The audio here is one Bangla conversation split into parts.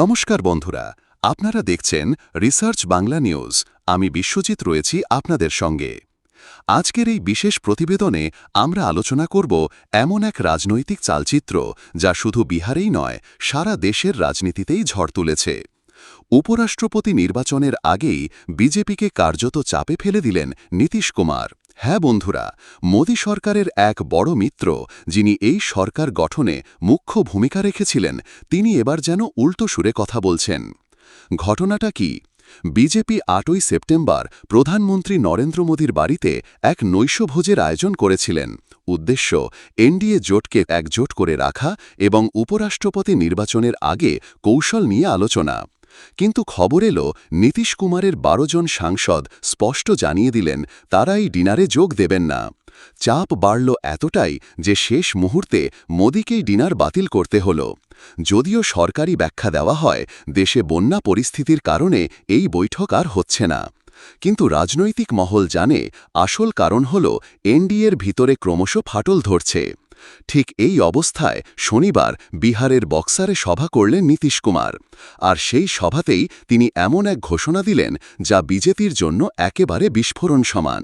নমস্কার বন্ধুরা, আপনারা দেখছেন রিসার্চ বাংলা নিউজ। আমি বিশ্বজিৎ রয়েছি আপনাদের সঙ্গে। আজকের এই বিশেষ প্রতিবেদনে আমরা আলোচনা করব এমন এক রাজনৈতিক চালচিত্র যা শুধু বিহারেই নয়, সারা দেশের রাজনীতিতেই ঝড় তুলেছে। উপরাষ্ট্রপতি নির্বাচনের আগেই বিজেপিকে কার্যত চাপে ফেলে দিলেন নীতিশ কুমার। হ্যাঁ বন্ধুরা, মোদী সরকারের এক বড় মিত্র, যিনি এই সরকার গঠনে মুখ্য ভূমিকা রেখেছিলেন, তিনি এবার যেন উল্টো সুরে কথা বলছেন। ঘটনাটা কি? বিজেপি আটই সেপ্টেম্বর প্রধানমন্ত্রী নরেন্দ্র মোদীর বাড়িতে এক নৈশভোজের আয়োজন করেছিলেন। উদ্দেশ্য, এনডিএ জোটকে একজোট করে রাখা এবং উপরাষ্ট্রপতি নির্বাচনের আগে কৌশল নিয়ে আলোচনা। কিন্তু খবর এলো, নীতিশ কুমারের বারো জন সাংসদ স্পষ্ট জানিয়ে দিলেন তারা এই ডিনারে যোগ দেবেন না। চাপ বাড়ল এতটাই যে শেষ মুহূর্তে মোদীকেই ডিনার বাতিল করতে হল। যদিও সরকারি ব্যাখ্যা দেওয়া হয়, দেশে বন্যা পরিস্থিতির কারণে এই বৈঠক আর হচ্ছে না। কিন্তু রাজনৈতিক মহল জানে, আসল কারণ হল এনডিএর ভিতরে ক্রমশ ফাটল ধরছে। ঠিক এই অবস্থায় শনিবার বিহারের বক্সারে সভা করলেন নীতিশ কুমার। আর সেই সভাতেই তিনি এমন এক ঘোষণা দিলেন, যা বিজেপির জন্য একেবারে বিস্ফোরণ সমান।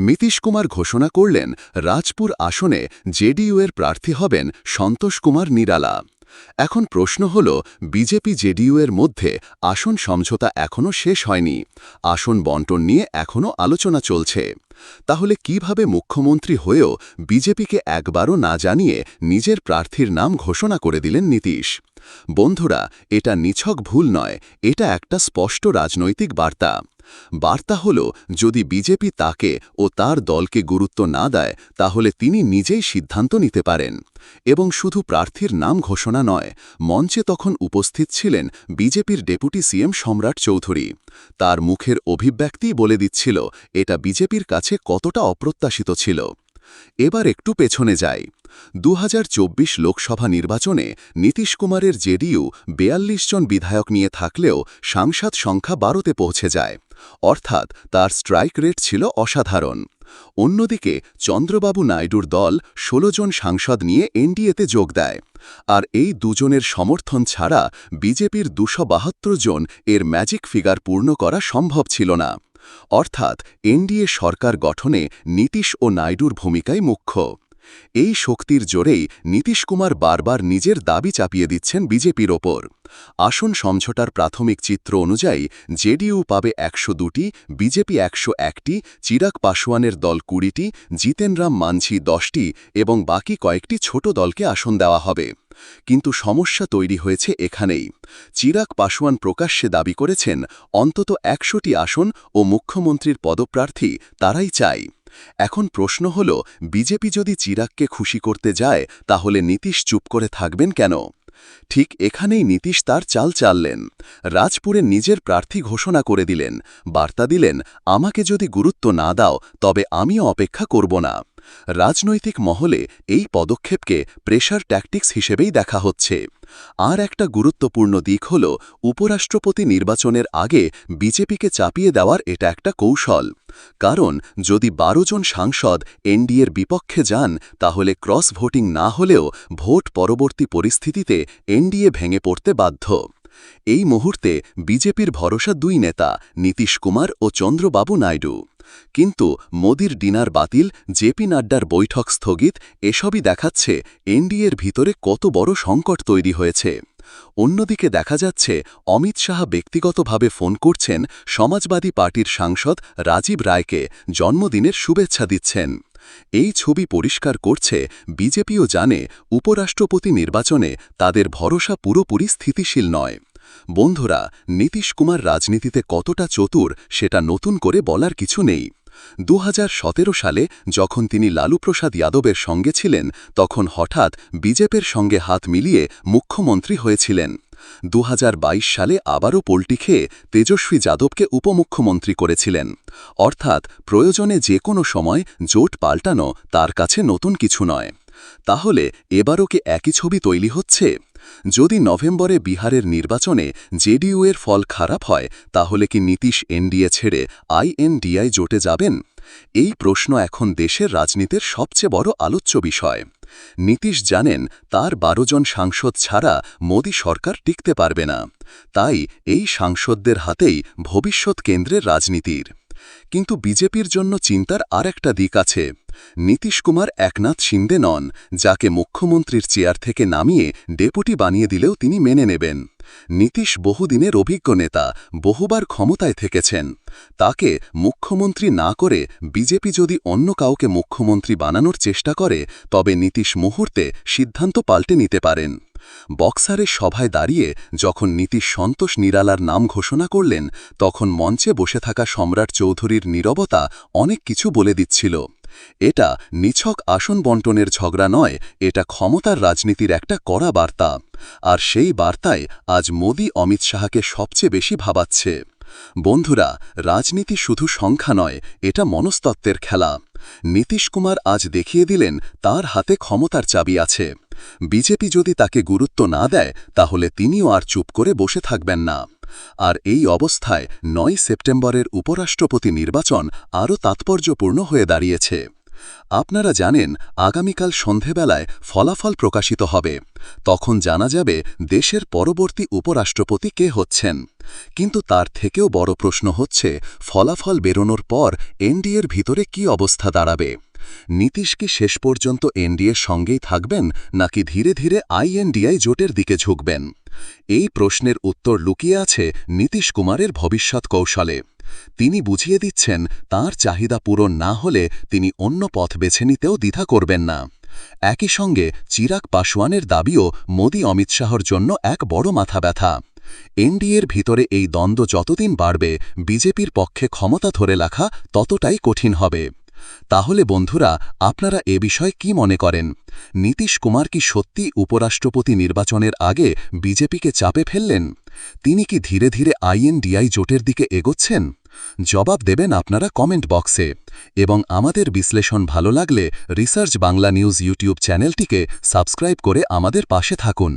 নীতিশ কুমার ঘোষণা করলেন, রাজপুর আসনে জেডিইউ এর প্রার্থী হবেন সন্তোষ কুমার নিরালা। এখন প্রশ্ন হল, বিজেপি জেডিইউ এর মধ্যে আসন সমঝোতা এখনও শেষ হয়নি। আসন বন্টন নিয়ে এখনও আলোচনা চলছে। তাহলে কীভাবে মুখ্যমন্ত্রী হয়েও বিজেপিকে একবারও না জানিয়ে নিজের প্রার্থীর নাম ঘোষণা করে দিলেন নীতিশ? বন্ধুরা, এটা নিছক ভুল নয়, এটা একটা স্পষ্ট রাজনৈতিক বার্তা। বার্তা হল, যদি বিজেপি তাকে ও তার দলকে গুরুত্ব না দেয়, তাহলে তিনি নিজেই সিদ্ধান্ত নিতে পারেন। এবং শুধু প্রার্থীর নাম ঘোষণা নয়, মঞ্চে তখন উপস্থিত ছিলেন বিজেপির ডেপুটি সিএম সম্রাট চৌধুরী। তার মুখের অভিব্যক্তি বলে দিচ্ছিল, এটা বিজেপির কাছে কতটা অপ্রত্যাশিত ছিল। এবার একটু পেছনে যাই। দু হাজার চব্বিশ লোকসভা নির্বাচনে নীতিশ কুমারের জেডিইউ বেয়াল্লিশ জন বিধায়ক নিয়ে থাকলেও সাংসদ সংখ্যা বারোতে পৌঁছে যায়। অর্থাৎ তার স্ট্রাইক রেট ছিল অসাধারণ। অন্যদিকে চন্দ্রবাবু নাইডুর দল ১৬ জন সাংসদ নিয়ে এনডিএতে যোগ দেয়। আর এই দুজনের সমর্থন ছাড়া বিজেপির দুশো জন এর ম্যাজিক ফিগার পূর্ণ করা সম্ভব ছিল না। অর্থাৎ এনডিএ সরকার গঠনে নীতিশ ও নাইডুর ভূমিকাই মুখ্য। এই শক্তির জোরেই নীতিশ কুমার বারবার নিজের দাবি চাপিয়ে দিচ্ছেন বিজেপির ওপর। আসন সমঝোটার প্রাথমিক চিত্র অনুযায়ী জেডিইউ পাবে একশো দুটি, বিজেপি একশো একটি, চিরাগ পাসোয়ানের দল কুড়িটি, জিতেনরাম মানঝি দশটি এবং বাকি কয়েকটি ছোট দলকে আসন দেওয়া হবে। কিন্তু সমস্যা তৈরি হয়েছে এখানেই। চিরাগ পাশোয়ান প্রকাশ্যে দাবি করেছেন, অন্তত একশোটি আসন ও মুখ্যমন্ত্রীর পদপ্রার্থী তারাই চাই এখন প্রশ্ন হল, বিজেপি যদি চিরাগকে খুশি করতে যায়, তাহলে নীতিশ চুপ করে থাকবেন কেন? ঠিক এখানেই নীতিশ তার চাল চাললেন। রাজপুরে নিজের প্রার্থী ঘোষণা করে দিলেন। বার্তা দিলেন, আমাকে যদি গুরুত্ব না দাও, তবে আমিও অপেক্ষা করব না। রাজনৈতিক মহলে এই পদক্ষেপকে প্রেশার ট্যাকটিক্স হিসেবেই দেখা হচ্ছে। আর একটা গুরুত্বপূর্ণ দিক হল, উপরাষ্ট্রপতি নির্বাচনের আগে বিজেপিকে চাপিয়ে দেওয়ার এটা একটা কৌশল। কারণ, যদি বারো জন সাংসদ এনডিএর বিপক্ষে যান, তাহলে ক্রস ভোটিং না হলেও ভোট পরবর্তী পরিস্থিতিতে এনডিএ ভেঙে পড়তে বাধ্য। এই মুহূর্তে বিজেপির ভরসা দুই নেতা, নীতিশ কুমার ও চন্দ্রবাবু নাইডু। কিন্তু মোদির ডিনার বাতিল, জেপি নাড্ডার বৈঠক স্থগিত, এসবই দেখাচ্ছে এনডিএর ভিতরে কত বড় সংকট তৈরি হয়েছে। অন্যদিকে দেখা যাচ্ছে অমিত শাহ ব্যক্তিগতভাবে ফোন করছেন সমাজবাদী পার্টির সাংসদ রাজীব রায়কে জন্মদিনের শুভেচ্ছা দিচ্ছেন। এই ছবি পরিষ্কার করছে বিজেপিও জানে উপরাষ্ট্রপতি নির্বাচনে তাদের ভরসা পুরোপুরি স্থিতিশীল নয়। বন্ধুরা, নীতিশ কুমার রাজনীতিতে কতটা চতুর সেটা নতুন করে বলার কিছু নেই। দু হাজার সতেরো সালে যখন তিনি লালুপ্রসাদ যাদবের সঙ্গে ছিলেন, তখন হঠাৎ বিজেপের সঙ্গে হাত মিলিয়ে মুখ্যমন্ত্রী হয়েছিলেন। দু হাজার বাইশ সালে আবারও পোল্টি খেয়ে তেজস্বী যাদবকে উপমুখ্যমন্ত্রী করেছিলেন। অর্থাৎ প্রয়োজনে যে কোনো সময় জোট পাল্টানো তার কাছে নতুন কিছু নয়। তাহলে এবারও কি একই ছবি তৈরি হচ্ছে? যদি নভেম্বরে বিহারের নির্বাচনে জেডিইউ এর ফল খারাপ হয়, তাহলে কি নীতিশ এনডিএ ছেড়ে আইএনডিআই জোটে যাবেন? এই প্রশ্ন এখন দেশের রাজনীতির সবচেয়ে বড় আলোচ্য বিষয়। নীতিশ জানেন, তার বারো জন সাংসদ ছাড়া মোদী সরকার টিকতে পারবে না। তাই এই সাংসদদের হাতেই ভবিষ্যৎ কেন্দ্রের রাজনীতির কিন্তু বিজেপির জন্য চিন্তার আর একটা দিক আছে। নীতিশ কুমার একনাথ শিন্দে নন, যাকে মুখ্যমন্ত্রীর চেয়ার থেকে নামিয়ে ডেপুটি বানিয়ে দিলেও তিনি মেনে নেবেন। নীতিশ বহুদিনের অভিজ্ঞ নেতা, বহুবার ক্ষমতায় থেকেছেন। তাকে মুখ্যমন্ত্রী না করে বিজেপি যদি অন্য কাউকে মুখ্যমন্ত্রী বানানোর চেষ্টা করে, তবে নীতিশ মুহূর্তে সিদ্ধান্ত পাল্টে নিতে পারেন। বক্সারের সভায় দাঁড়িয়ে যখন নীতিশ সন্তোষ নিরালার নাম ঘোষণা করলেন, তখন মঞ্চে বসে থাকা সম্রাট চৌধুরীর নীরবতা অনেক কিছু বলে দিচ্ছিল। এটা নিছক আসন বন্টনের ঝগড়া নয়, এটা ক্ষমতার রাজনীতির একটা কড়া বার্তা। আর সেই বার্তায় আজ মোদী অমিত শাহকে সবচেয়ে বেশি ভাবাচ্ছে। বন্ধুরা, রাজনীতি শুধু সংখ্যা নয়, এটা মনস্তত্ত্বের খেলা। নীতিশ কুমার আজ দেখিয়ে দিলেন, তার হাতে ক্ষমতার চাবি আছে। বিজেপি যদি তাকে গুরুত্ব না দেয়, তাহলে তিনিও আর চুপ করে বসে থাকবেন না। আর এই অবস্থায় নয় সেপ্টেম্বরের উপরাষ্ট্রপতি নির্বাচন আরও তাৎপর্যপূর্ণ হয়ে দাঁড়িয়েছে। আপনারা জানেন, আগামীকাল সন্ধেবেলায় ফলাফল প্রকাশিত হবে। তখন জানা যাবে দেশের পরবর্তী উপরাষ্ট্রপতি কে হচ্ছেন। কিন্তু তার থেকেও বড় প্রশ্ন হচ্ছে, ফলাফল বেরোনোর পর এনডিএর ভিতরে কি অবস্থা দাঁড়াবে? নীতিশ কি শেষ পর্যন্ত এনডিএর সঙ্গেই থাকবেন, নাকি ধীরে ধীরে আইএনডিআই জোটের দিকে ঝুঁকবেন? এই প্রশ্নের উত্তর লুকিয়ে আছে নীতিশ কুমারের ভবিষ্যৎ কৌশলে। তিনি বুঝিয়ে দিচ্ছেন, তার চাহিদা পূরণ না হলে তিনি অন্য পথ বেছে নিতেও দ্বিধা করবেন না। একই সঙ্গে চিরাগ পাসওয়ানের দাবিও মোদী অমিত শাহর জন্য এক বড় মাথা ব্যথা। এনডিএর ভিতরে এই দ্বন্দ্ব যতদিন বাড়বে, বিজেপির পক্ষে ক্ষমতা ধরে রাখা ততটাই কঠিন হবে। তাহলে বন্ধুরা, আপনারা এ বিষয়ে কি মনে করেন? নীতিশ কুমার কি সত্যি উপরাষ্ট্রপতি নির্বাচনের আগে বিজেপিকে চাপে ফেললেন? তিনি কি ধীরে ধীরে আইএনডিআই জোটের দিকে এগোচ্ছেন? জবাব দেবেন আপনারা কমেন্ট বক্সে। এবং আমাদের বিশ্লেষণ ভালো লাগলে রিসার্চ বাংলা নিউজ ইউটিউব চ্যানেলটিকে সাবস্ক্রাইব করে আমাদের পাশে থাকুন।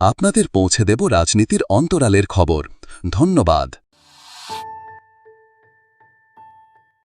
আপনাদের পৌঁছে দেব রাজনীতির অন্তরালের খবর। ধন্যবাদ।